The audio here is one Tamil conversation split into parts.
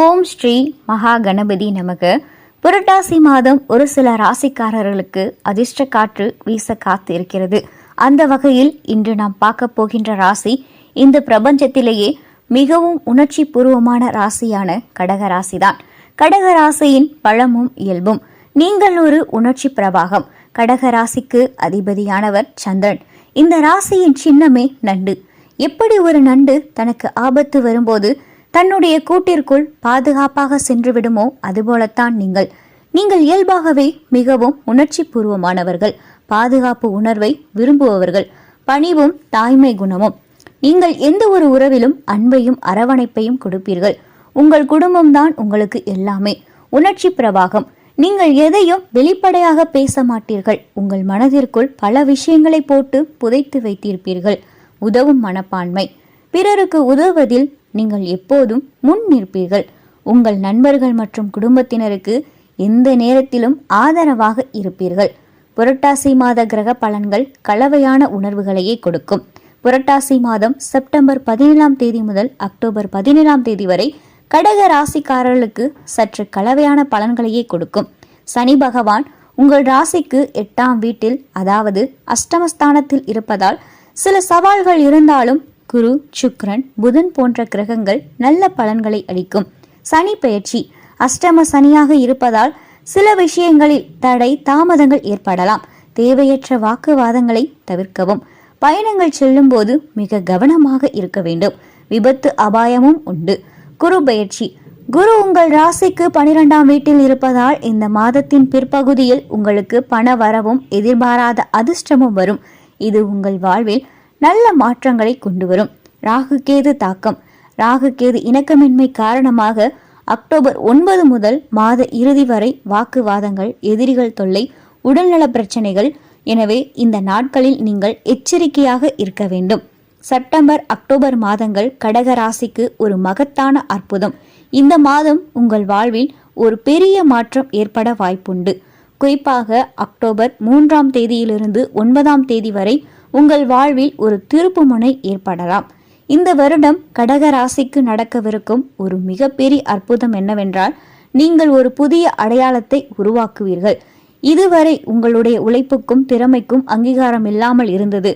ஓம் ஸ்ரீ மகா கணபதி நமக. புரட்டாசி மாதம் ஒரு சில ராசிக்காரர்களுக்கு அதிர்ஷ்ட காற்று வீச காத்து இருக்கிறது அந்த வகையில் இன்று நாம் பார்க்க போகின்ற ராசி இந்த பிரபஞ்சத்திலேயே மிகவும் உணர்ச்சி பூர்வமான ராசியான கடக ராசிதான். கடக ராசியின் பழமும் இயல்பும். நீங்கள் ஒரு உணர்ச்சி பிரவாகம். கடக ராசிக்கு அதிபதியானவர் சந்திரன். இந்த ராசியின் சின்னமே நண்டு. எப்படி ஒரு நண்டு தனக்கு ஆபத்து வரும்போது தன்னுடைய கூட்டிற்குள் பாதுகாப்பாக சென்று விடுமோ அதுபோலத்தான் நீங்கள். நீங்கள் இயல்பாகவே மிகவும் உணர்ச்சி பூர்வமானவர்கள் பாதுகாப்பு உணர்வை விரும்புபவர்கள். பணிவும் தாய்மை குணமும். நீங்கள் எந்த ஒரு உறவிலும் அன்பையும் அரவணைப்பையும் கொடுப்பீர்கள். உங்கள் குடும்பம்தான் உங்களுக்கு எல்லாமே. உணர்ச்சி பிரவாகம். நீங்கள் எதையும் வெளிப்படையாக பேச மாட்டீர்கள் உங்கள் மனதிற்குள் பல விஷயங்களை போட்டு புதைத்து வைத்திருப்பீர்கள். உதவும் மனப்பான்மை. பிறருக்கு உதவுவதில் நீங்கள் எப்போதும் முன் நிற்பீர்கள். உங்கள் நண்பர்கள் மற்றும் குடும்பத்தினருக்கு எந்த நேரத்திலும் ஆதரவாக இருப்பீர்கள். புரட்டாசி மாத கிரக பலன்கள் கலவையான உணர்வுகளையே கொடுக்கும். புரட்டாசி மாதம் செப்டம்பர் பதினேழாம் தேதி முதல் அக்டோபர் பதினேழாம் தேதி வரை கடக ராசிக்காரர்களுக்கு சற்று கலவையான பலன்களையே கொடுக்கும். சனி பகவான் உங்கள் ராசிக்கு எட்டாம் வீட்டில் அதாவது அஷ்டமஸ்தானத்தில் இருப்பதால் சில சவால்கள் இருந்தாலும் குரு சுக்ரன் புதன் போன்ற கிரகங்கள் நல்ல பலன்களை அளிக்கும். சனி பெயர்ச்சி. அஷ்டம சனியாக இருப்பதால் சில விஷயங்களில் தடை தாமதங்கள் ஏற்படலாம். தேவையற்ற வாக்குவாதங்களை தவிர்க்கவும். பயணங்கள் செல்லும்போது மிக கவனமாக இருக்க வேண்டும். விபத்து அபாயமும் உண்டு. குரு பெயர்ச்சி. குரு உங்கள் ராசிக்கு பனிரெண்டாம் வீட்டில் இருப்பதால் இந்த மாதத்தின் பிற்பகுதியில் உங்களுக்கு பண வரவும் எதிர்பாராத அதிர்ஷ்டமும் வரும். இது உங்கள் வாழ்வில் நல்ல மாற்றங்களை கொண்டு வரும் ராகு கேது தாக்கம். ராகு கேது இணக்கமின்மை காரணமாக அக்டோபர் ஒன்பது முதல் மாத இறுதி வரை வாக்குவாதங்கள் எதிரிகள் தொல்லை உடல்நல பிரச்சனைகள். எனவே இந்த நாட்களில் நீங்கள் எச்சரிக்கையாக இருக்க வேண்டும். செப்டம்பர் அக்டோபர் மாதங்கள் கடக ராசிக்கு ஒரு மகத்தான அற்புதம். இந்த மாதம் உங்கள் வாழ்வில் ஒரு பெரிய மாற்றம் ஏற்பட வாய்ப்புண்டு. குறிப்பாக அக்டோபர் மூன்றாம் தேதியிலிருந்து ஒன்பதாம் தேதி வரை உங்கள் வாழ்வில் ஒரு திருப்புமுனை ஏற்படலாம். இந்த வருடம் கடக ராசிக்கு நடக்கவிருக்கும் ஒரு மிகப்பெரிய அற்புதம் என்னவென்றால் நீங்கள் ஒரு புதிய அடையாளத்தை உருவாக்குவீர்கள். இதுவரை உங்களுடைய உழைப்புக்கும் திறமைக்கும் அங்கீகாரம் இல்லாமல் இருந்தது.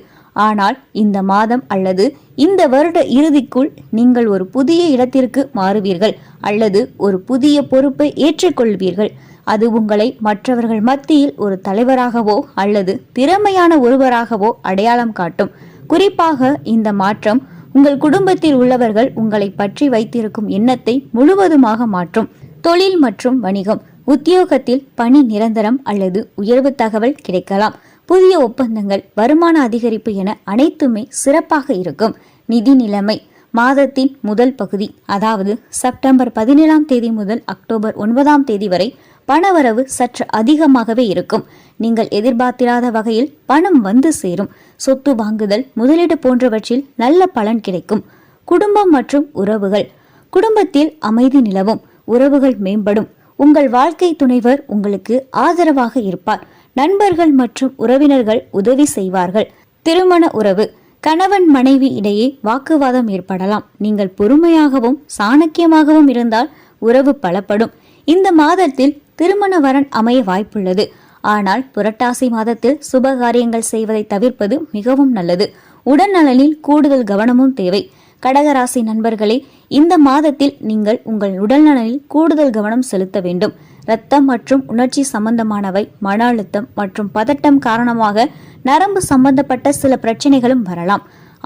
ஆனால் இந்த மாதம் அல்லது இந்த வருட இறுதிக்குள் நீங்கள் ஒரு புதிய இடத்திற்கு மாறுவீர்கள் அல்லது ஒரு புதிய பொறுப்பை ஏற்றுக்கொள்வீர்கள். அது உங்களை மற்றவர்கள் மத்தியில் ஒரு தலைவராகவோ அல்லது திறமையான ஒருவராகவோ அடையாளம் காட்டும். குறிப்பாக இந்த மாற்றம் உங்கள் குடும்பத்தில் உள்ளவர்கள் உங்களை பற்றி வைத்திருக்கும் எண்ணத்தை முழுவதுமாக மாற்றும். தொழில் மற்றும் வணிகம் உத்தியோகத்தில் பணி நிரந்தரம் அல்லது உயர்வு தகவல் கிடைக்கலாம். புதிய ஒப்பந்தங்கள் வருமான அதிகரிப்பு என அனைத்துமே சிறப்பாக இருக்கும். நிதி நிலைமை மாதத்தின் முதல் பகுதி அதாவது செப்டம்பர் பதினேழாம் தேதி முதல் அக்டோபர் ஒன்பதாம் தேதி வரை பணவரவு சற்று அதிகமாகவே இருக்கும். நீங்கள் எதிர்பார்த்திராத வகையில் பணம் வந்து சேரும். சொத்து வாங்குதல் முதலீடு போன்றவற்றில் நல்ல பலன் கிடைக்கும். குடும்பம் மற்றும் உறவுகள். குடும்பத்தில் அமைதி நிலவும். உறவுகள் மேம்படும். உங்கள் வாழ்க்கை துணைவர் உங்களுக்கு ஆதரவாக இருப்பார். நண்பர்கள் மற்றும் உறவினர்கள் உதவி செய்வார்கள். திருமண உறவு. கணவன் மனைவி இடையே வாக்குவாதம் ஏற்படலாம். நீங்கள் பொறுமையாகவும் சாணக்கியமாகவும் இருந்தால் உறவு பலப்படும். இந்த மாதத்தில் திருமண வரன் அமைய வாய்ப்புள்ளது. ஆனால் புரட்டாசி மாதத்தில் சுபகாரியங்கள் செய்வதை தவிர்ப்பது மிகவும் நல்லது. உடல்நலனில் கூடுதல் கவனமும் தேவை. கடகராசி நண்பர்களே இந்த மாதத்தில் நீங்கள் உங்கள் உடல்நலனில் கூடுதல் கவனம் செலுத்த வேண்டும். இரத்தம் மற்றும் உணர்ச்சி சம்பந்தமானவை மன அழுத்தம் மற்றும் பதட்டம் காரணமாக நரம்பு சம்பந்தப்பட்ட சில பிரச்சனைகளும் வரலாம்.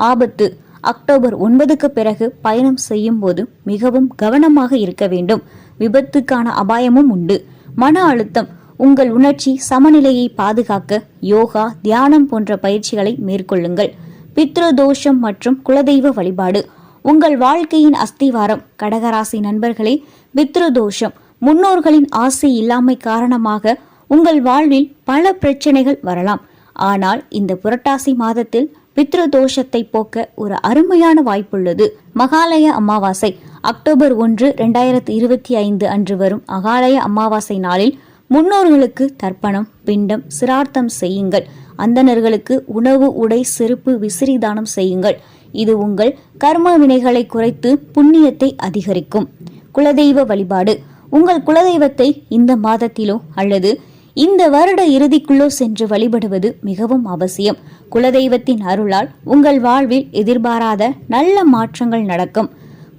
ஆபத்து. அக்டோபர் ஒன்பதுக்கு பிறகு பயணம் செய்யும் போது மிகவும் கவனமாக இருக்க வேண்டும். விபத்துக்கான அபாயமும் உண்டு. மன அழுத்தம் உங்கள் உணர்ச்சி சமநிலையை பாதுகாக்க யோகா தியானம் போன்ற பயிற்சிகளை மேற்கொள்ளுங்கள். பித்ரு தோஷம் மற்றும் குலதெய்வ வழிபாடு. உங்கள் வாழ்க்கையின் அஸ்திவாரம் கடகராசி நண்பர்களே பித்ரு தோஷம் முன்னோர்களின் ஆசை இல்லாமை காரணமாக உங்கள் வாழ்வில் பல பிரச்சனைகள் வரலாம். ஆனால் இந்த புரட்டாசி மாதத்தில் பித்ரு தோஷத்தை போக்க ஒரு அருமையான வாய்ப்புள்ளது. மகாலய அமாவாசை அக்டோபர் ஒன்று ரெண்டாயிரத்து இருபத்தி ஐந்து அன்று வரும் அகாலய அமாவாசை நாளில் முன்னோர்களுக்கு தர்ப்பணம் பிண்டம் சிரார்த்தம் செய்யுங்கள். அந்தணர்களுக்கு உணவு உடை செருப்பு விசிறி தானம் செய்யுங்கள். இது உங்கள் கர்ம வினைகளை குறைத்து புண்ணியத்தை அதிகரிக்கும். குலதெய்வ வழிபாடு. உங்கள் குலதெய்வத்தை இந்த மாதத்திலோ அல்லது இந்த வருட இறுதிக்குள்ளோ சென்று வழிபடுவது மிகவும் அவசியம். குலதெய்வத்தின் அருளால் உங்கள் வாழ்வில் எதிர்பாராத நல்ல மாற்றங்கள் நடக்கும்.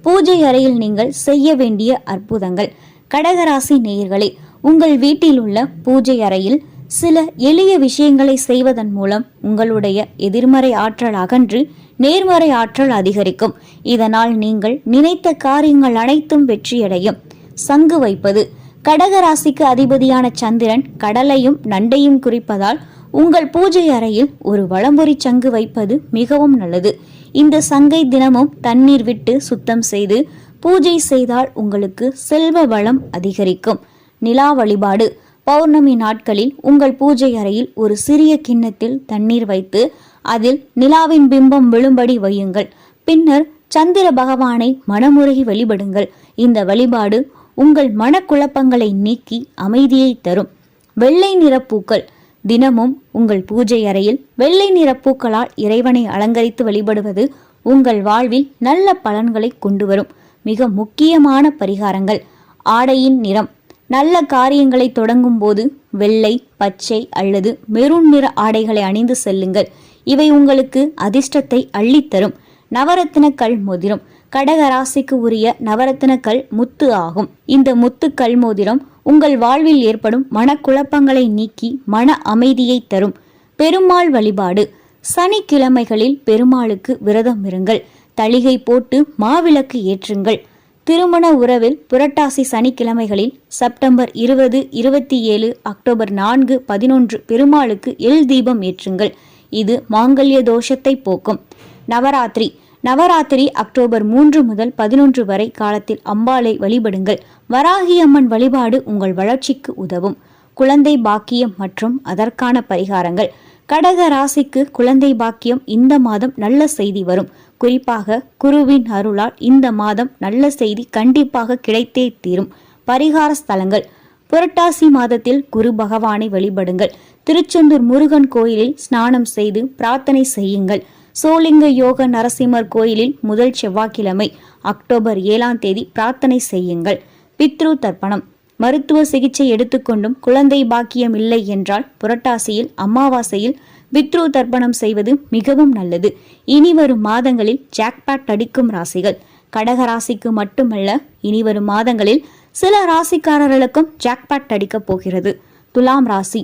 பூஜை அறையில் நீங்கள் செய்ய வேண்டிய அற்புதங்கள். கடகராசி நேயர்களே உங்கள் வீட்டில் உள்ள பூஜை அறையில் சில எளிய விஷயங்களை செய்வதன் மூலம் உங்களுடைய எதிர்மறை ஆற்றல் அகன்று நேர்மறை ஆற்றல் அதிகரிக்கும். இதனால் நீங்கள் நினைத்த காரியங்கள் அனைத்தும் வெற்றியடையும். சங்கு வைப்பது. கடகராசிக்கு அதிபதியான சந்திரன் கடலையும் நண்டையும் குறிப்பதால் உங்கள் பூஜை அறையில் ஒரு வளம்பொறி சங்கு வைப்பது மிகவும் நல்லது. இந்த சங்கை தினமும் தண்ணீர் விட்டு சுத்தம் செய்து பூஜை செய்தால் உங்களுக்கு செல்வ வளம் அதிகரிக்கும். நிலா வழிபாடு. பௌர்ணமி நாட்களில் உங்கள் பூஜை அறையில் ஒரு சிறிய கிண்ணத்தில் தண்ணீர் வைத்து அதில் நிலாவின் பிம்பம் விழும்படி வையுங்கள். பின்னர் சந்திர பகவானை மனமுருகி வழிபடுங்கள். இந்த வழிபாடு உங்கள் மனக்குழப்பங்களை நீக்கி அமைதியை தரும். வெள்ளை நிற பூக்கள். தினமும் உங்கள் பூஜை அறையில் வெள்ளை நிற பூக்களால் இறைவனை அலங்கரித்து வழிபடுவது உங்கள் வாழ்வில் நல்ல பலன்களை கொண்டு வரும். மிக முக்கியமான பரிகாரங்கள். ஆடையின் நிறம். நல்ல காரியங்களை தொடங்கும் போது வெள்ளை பச்சை அல்லது மெரூன் நிற ஆடைகளை அணிந்து செல்லுங்கள். இவை உங்களுக்கு அதிர்ஷ்டத்தை அள்ளித்தரும். நவரத்தின கல் மோதிரம். கடகராசிக்கு உரிய நவரத்தின கல் முத்து ஆகும். இந்த முத்து கல் மோதிரம் உங்கள் வாழ்வில் ஏற்படும் மனக்குழப்பங்களை நீக்கி மன அமைதியை தரும். பெருமாள் வழிபாடு. சனிக்கிழமைகளில் பெருமாளுக்கு விரதம் இருங்கள். தளிகை போட்டு மாவிளக்கு ஏற்றுங்கள். திருமண உறவில் புரட்டாசி சனிக்கிழமைகளில் செப்டம்பர் இருபது இருபத்தி ஏழு அக்டோபர் நான்கு பதினொன்று பெருமாளுக்கு எல் தீபம் ஏற்றுங்கள். இது மாங்கல்ய தோஷத்தை போக்கும். நவராத்திரி. நவராத்திரி அக்டோபர் மூன்று முதல் பதினொன்று வரை காலத்தில் அம்பாளை வழிபடுங்கள். வராகி அம்மன் வழிபாடு உங்கள் வளர்ச்சிக்கு உதவும். குழந்தை பாக்கியம் மற்றும் அதற்கான பரிகாரங்கள். கடக ராசிக்கு குழந்தை பாக்கியம் இந்த மாதம் நல்ல செய்தி வரும். குறிப்பாக குருவின் அருளால் இந்த மாதம் நல்ல செய்தி கண்டிப்பாக கிடைத்தே தீரும். பரிகார ஸ்தலங்கள். புரட்டாசி மாதத்தில் குரு பகவானை வழிபடுங்கள். திருச்செந்தூர் முருகன் கோயிலில் ஸ்நானம் செய்து பிரார்த்தனை செய்யுங்கள். சோலிங்க யோக நரசிம்மர் கோயிலில் முதல் செவ்வாய்க்கிழமை அக்டோபர் ஏழாம் தேதி பிரார்த்தனை செய்யுங்கள். பித்ரு தர்ப்பணம். மருத்துவ சிகிச்சை எடுத்துக்கொண்டும் குழந்தை பாக்கியம் இல்லை என்றால் புரட்டாசியில் அமாவாசையில் பித்ரு தர்ப்பணம் செய்வது மிகவும் நல்லது. இனி வரும் மாதங்களில் ஜாக்பாட் அடிக்கும் ராசிகள். கடக ராசிக்கு மட்டுமல்ல இனி வரும் மாதங்களில் சில ராசிக்காரர்களுக்கும் ஜாக்பாட் அடிக்கப் போகிறது. துலாம் ராசி.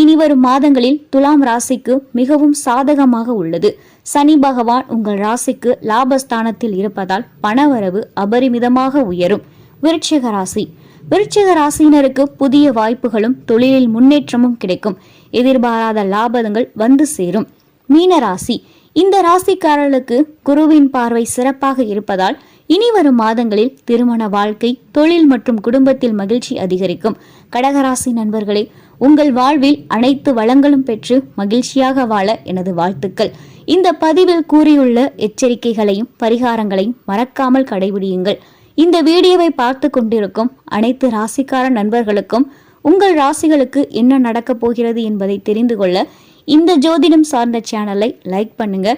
இனி வரும் மாதங்களில் துலாம் ராசிக்கு மிகவும் சாதகமாக உள்ளது. சனி பகவான் உங்கள் ராசிக்கு லாபஸ்தானத்தில் இருப்பதால் பணவரவு அபரிமிதமாக உயரும். விருட்சிக ராசி. விருட்சிக ராசியினருக்கு புதிய வாய்ப்புகளும் தொழிலில் முன்னேற்றமும் கிடைக்கும். எதிர்பாராத லாபங்கள் வந்து சேரும். மீன ராசி. இந்த ராசிக்காரர்களுக்கு குருவின் பார்வை சிறப்பாக இருப்பதால் இனி வரும் மாதங்களில் திருமண வாழ்க்கை தொழில் மற்றும் குடும்பத்தில் மகிழ்ச்சி அதிகரிக்கும். கடகராசி நண்பர்களே உங்கள் வாழ்வில் அனைத்து வளங்களும் பெற்று மகிழ்ச்சியாக வாழ எனது வாழ்த்துக்கள். இந்த பதிவில் கூறியுள்ள எச்சரிக்கைகளையும் பரிகாரங்களையும் மறக்காமல் கடைபிடியுங்கள். இந்த வீடியோவை பார்த்து கொண்டிருக்கும் அனைத்து ராசிக்கார நண்பர்களுக்கும் உங்கள் ராசிகளுக்கு என்ன நடக்கப் போகிறது என்பதை தெரிந்து கொள்ள இந்த ஜோதிடம் சார்ந்த சேனலை லைக் பண்ணுங்க.